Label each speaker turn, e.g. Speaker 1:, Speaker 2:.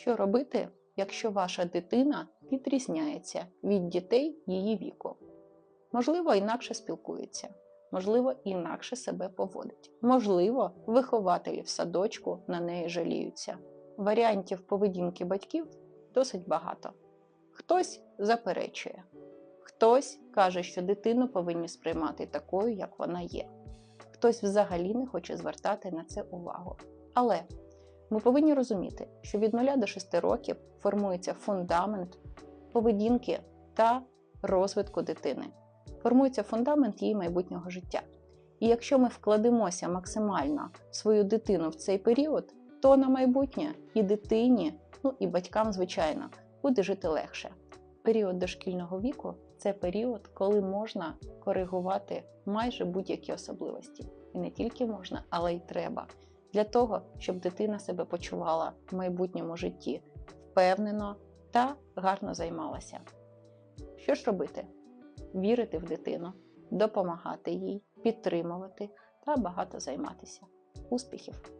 Speaker 1: Що робити, якщо ваша дитина відрізняється від дітей її віку? Можливо, інакше спілкується, можливо, інакше себе поводить. Можливо, вихователі в садочку на неї жаліються. Варіантів поведінки батьків досить багато. Хтось заперечує, хтось каже, що дитину повинні сприймати такою, як вона є. Хтось взагалі не хоче звертати на це увагу. Але ми повинні розуміти, що від 0 до 6 років формується фундамент поведінки та розвитку дитини. Формується фундамент її майбутнього життя. І якщо ми вкладемося максимально в свою дитину в цей період, то на майбутнє і дитині, ну і батькам, звичайно, буде жити легше. Період дошкільного віку це період, коли можна коригувати майже будь-які особливості. І не тільки можна, але й треба для того, щоб дитина себе почувала в майбутньому житті впевнено та гарно займалася. Що ж робити? Вірити в дитину, допомагати їй, підтримувати та багато займатися. Успіхів!